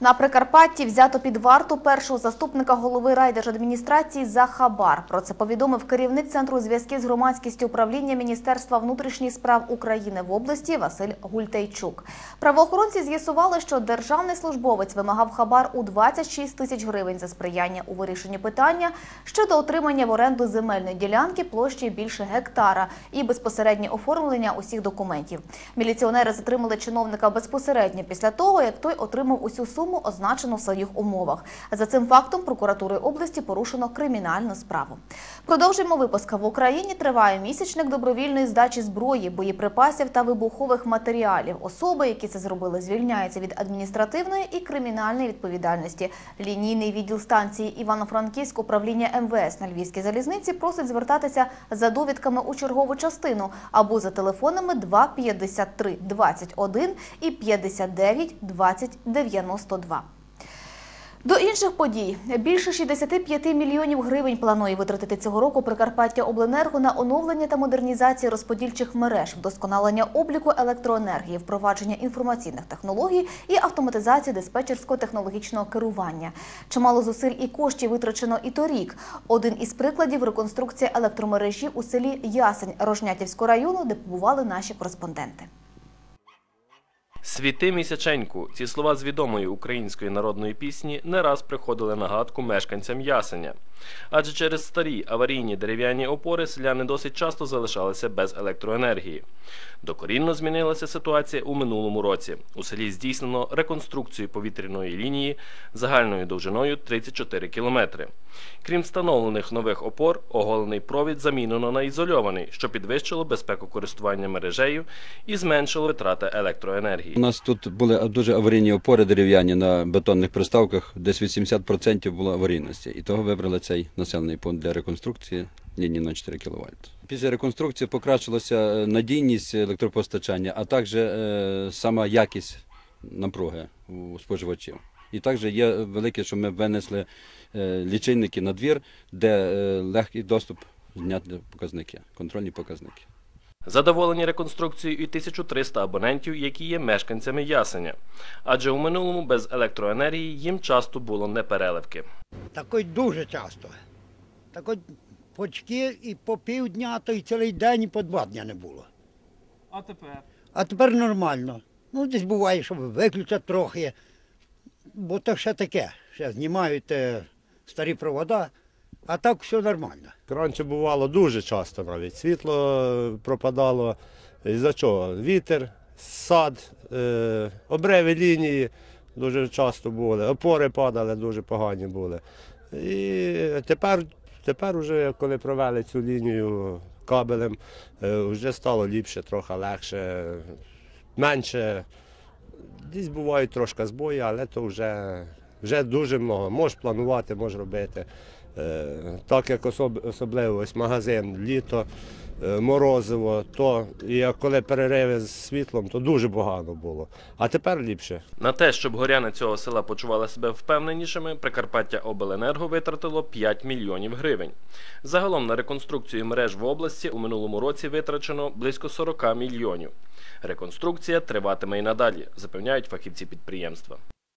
На Прикарпатті взято під варту першого заступника голови райдержадміністрації за хабар. Про це повідомив керівник центру зв'язків з громадськістю управління Міністерства внутрішніх справ України в області Василь Гультейчук. Правоохоронці з'ясували, що державний службовець вимагав хабар у 26 тисяч гривень за сприяння у вирішенні питання щодо отримання в оренду земельної ділянки площею більше гектара і безпосереднє оформлення усіх документів. Міліціонери затримали чиновника безпосередньо після того, як той отримав усю суму, означену в своїх умовах. За цим фактом прокуратури області порушено кримінальну справу. Продовжуємо випуск. В Україні триває місячник добровільної здачі зброї, боєприпасів та вибухових матеріалів. Особи, які це зробили, звільняються від адміністративної і кримінальної відповідальності. Лінійний відділ станції Івано-Франківськ управління МВС на Львівській залізниці просить звертатися за довідками у чергову частину або за телефонами 2 53 21 і 59 20 92. До інших подій більше 65 мільйонів гривень планує витратити цього року Прикарпаття Обленерго на оновлення та модернізацію розподільчих мереж, вдосконалення обліку електроенергії, впровадження інформаційних технологій і автоматизації диспетчерського технологічного керування. Чимало зусиль і коштів витрачено і торік. Один із прикладів реконструкція електромережі у селі Ясень Рожнятівського району, де побували наші кореспонденти. Світи місяченьку. Ці слова з відомої української народної пісні не раз приходили на гадку мешканцям ясеня. Адже через старі аварійні дерев'яні опори селяни досить часто залишалися без електроенергії. Докорінно змінилася ситуація у минулому році. У селі здійснено реконструкцію повітряної лінії загальною довжиною 34 кілометри. Крім встановлених нових опор, оголений провід замінено на ізольований, що підвищило безпеку користування мережею і зменшило витрати електроенергії. У нас тут були дуже аварійні опори дерев'яні на бетонних приставках, десь 80% було аварійності. І того вибрали цей населений пункт для реконструкції лінії на 4 кВт. Після реконструкції покращилася е, надійність електропостачання, а також е, сама якість напруги у споживачів. І також є велике, що ми винесли е, лічильники на двір, де легкий доступ зняти показники, контрольні показники. Задоволені реконструкцією і 1300 абонентів, які є мешканцями ясеня. Адже у минулому без електроенергії їм часто було непереливки. Такий дуже часто. Так от почки і по півдня, то й цілий день, і по два дня не було. А тепер? А тепер нормально. Ну, десь буває, що виключать трохи, бо то ще таке. Ще знімають е, старі провода, а так все нормально. Раніше бувало дуже часто навіть. Світло пропадало. Із-за чого? Вітер, сад, е, обреви лінії дуже часто були, опори падали, дуже погані були. І тепер, тепер уже, коли провели цю лінію кабелем, е, вже стало ліпше, трохи легше, менше. Десь бувають трошки збої, але то вже, вже дуже много. Можеш планувати, можеш робити. Е, Так як особ- особливо ось магазин, літо, е, морозиво, то як коли перериви з світлом, то дуже погано було. А тепер ліпше. На те, щоб горяни цього села почували себе впевненішими, Прикарпаття Обленерго витратило 5 мільйонів гривень. Загалом на реконструкцію мереж в області у минулому році витрачено близько 40 мільйонів. Реконструкція триватиме і надалі, запевняють фахівці підприємства.